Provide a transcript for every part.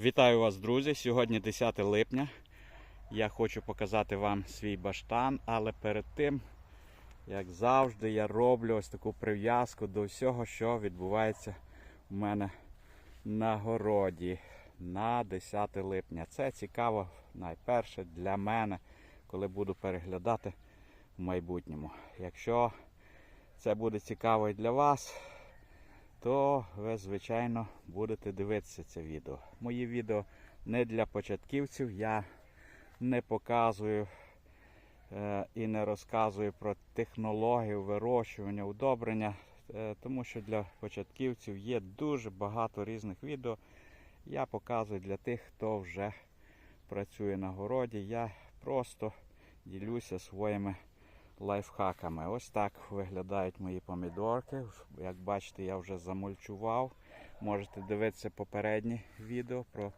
Вітаю вас, друзі! Сьогодні 10 липня. Я хочу показати вам свій баштан, але перед тим, як завжди, я роблю ось таку прив'язку до всього, що відбувається у мене на городі на 10 липня. Це цікаво найперше для мене, коли буду переглядати в майбутньому. Якщо це буде цікаво і для вас, то ви, звичайно, будете дивитися це відео. Мої відео не для початківців. Я не показую е, і не розказую про технологію вирощування, удобрення, е, тому що для початківців є дуже багато різних відео. Я показую для тих, хто вже працює на городі. Я просто ділюся своїми лайфхаками. Ось так виглядають мої помідорки. Як бачите, я вже замульчував. Можете дивитися попереднє відео про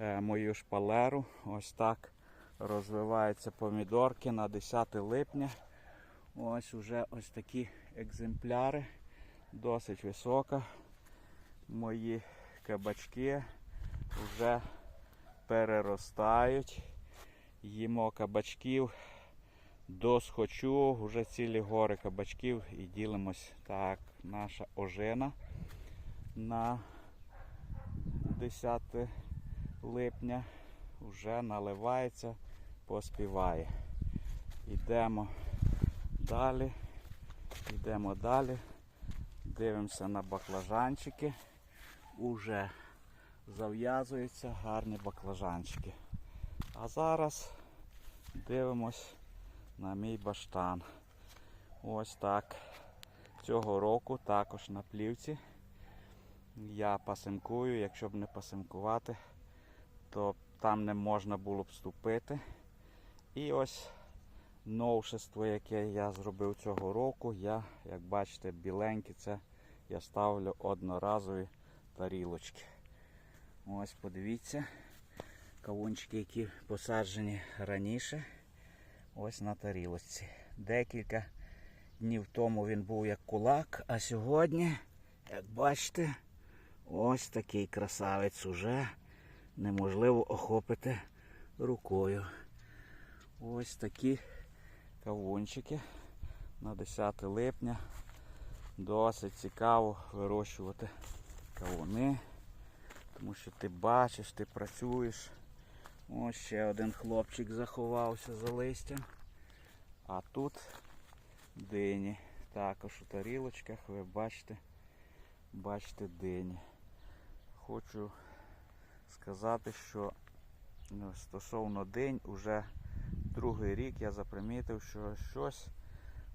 е, мою шпалеру. Ось так розвиваються помідорки на 10 липня. Ось уже ось такі екземпляри. Досить висока. Мої кабачки вже переростають. Їмо кабачків досхочу, вже цілі гори кабачків і ділимось так. Наша ожина на 10 липня вже наливається, поспіває. Йдемо далі, йдемо далі, дивимося на баклажанчики. Уже зав'язуються гарні баклажанчики. А зараз дивимось на мій баштан. Ось так. Цього року також на плівці. Я пасинкую, якщо б не пасинкувати, то там не можна було б вступити. І ось новшество, яке я зробив цього року, я, як бачите, біленькі, це я ставлю одноразові тарілочки. Ось подивіться, кавунчики, які посаджені раніше ось на тарілочці. Декілька днів тому він був як кулак, а сьогодні, як бачите, ось такий красавець уже неможливо охопити рукою. Ось такі кавунчики на 10 липня. Досить цікаво вирощувати кавуни, тому що ти бачиш, ти працюєш. Ось ще один хлопчик заховався за листям. А тут дині. Також у тарілочках ви бачите, бачите дині. Хочу сказати, що ну, стосовно день, уже другий рік я запримітив, що щось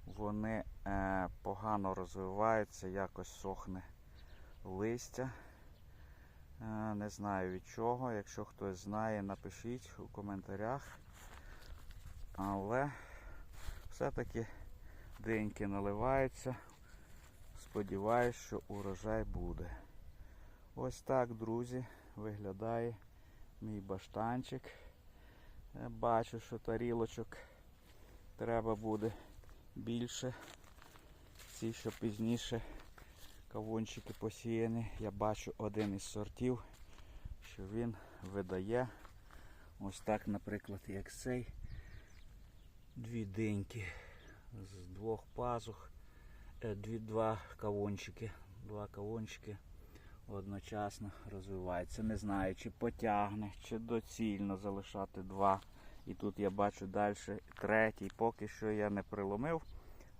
вони е, погано розвиваються, якось сохне листя. Е, Не знаю від чого. Якщо хтось знає, напишіть у коментарях. Але все-таки деньки наливаються. Сподіваюсь, що урожай буде. Ось так, друзі, виглядає мій баштанчик. Я бачу, що тарілочок треба буде більше. Ці, що пізніше кавунчики посіяні. Я бачу один із сортів, що він видає ось так, наприклад, як цей. Дві диньки з двох пазух, е, дві, два кавунчики. Два кавунчики одночасно розвиваються. Не знаю, чи потягне, чи доцільно залишати два. І тут я бачу далі третій. Поки що я не приломив,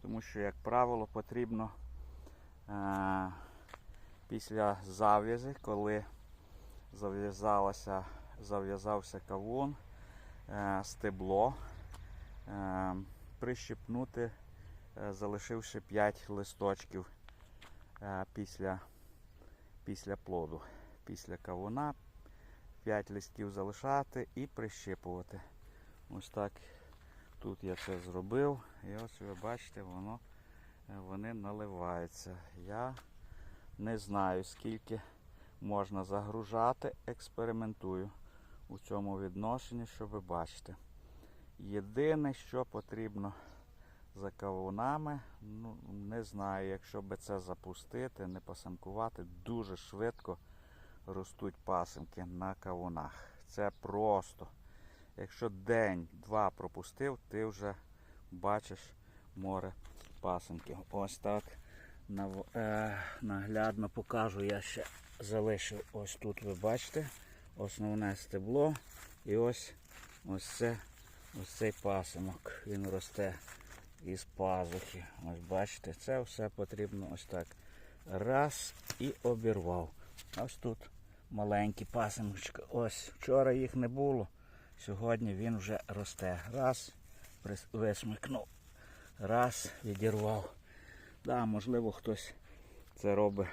тому що, як правило, потрібно після зав'язи, коли зав'язався кавун, е, стебло, е, прищепнути, е, залишивши 5 листочків е, після, після плоду. Після кавуна 5 листків залишати і прищепувати. Ось так тут я це зробив. І ось ви бачите, воно е, вони наливаються. Я не знаю, скільки можна загружати, експериментую у цьому відношенні, щоб ви бачите. Єдине, що потрібно за кавунами, ну, не знаю, якщо би це запустити, не посанкувати, дуже швидко ростуть пасинки на кавунах. Це просто. Якщо день-два пропустив, ти вже бачиш море пасинків. Ось так е, наглядно покажу. Я ще залишив ось тут, ви бачите, основне стебло. І ось ось це ось цей пасинок. Він росте із пазухи. Ось бачите, це все потрібно ось так. Раз і обірвав. Ось тут маленькі пасиночки. Ось вчора їх не було. Сьогодні він вже росте. Раз, висмикнув. Раз, відірвав. Да, можливо, хтось це робить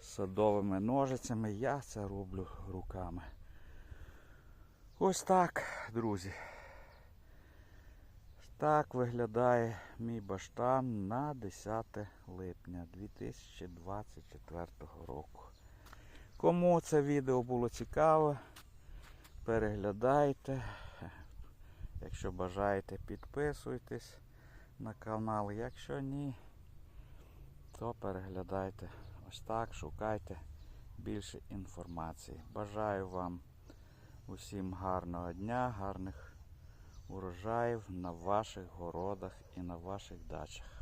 садовими ножицями. Я це роблю руками. Ось так, друзі. Так виглядає мій баштан на 10 липня 2024 року. Кому це відео було цікаве, переглядайте. Якщо бажаєте, підписуйтесь на канал. Якщо ні, то переглядайте ось так, шукайте більше інформації. Бажаю вам усім гарного дня, гарних урожаїв на ваших городах і на ваших дачах.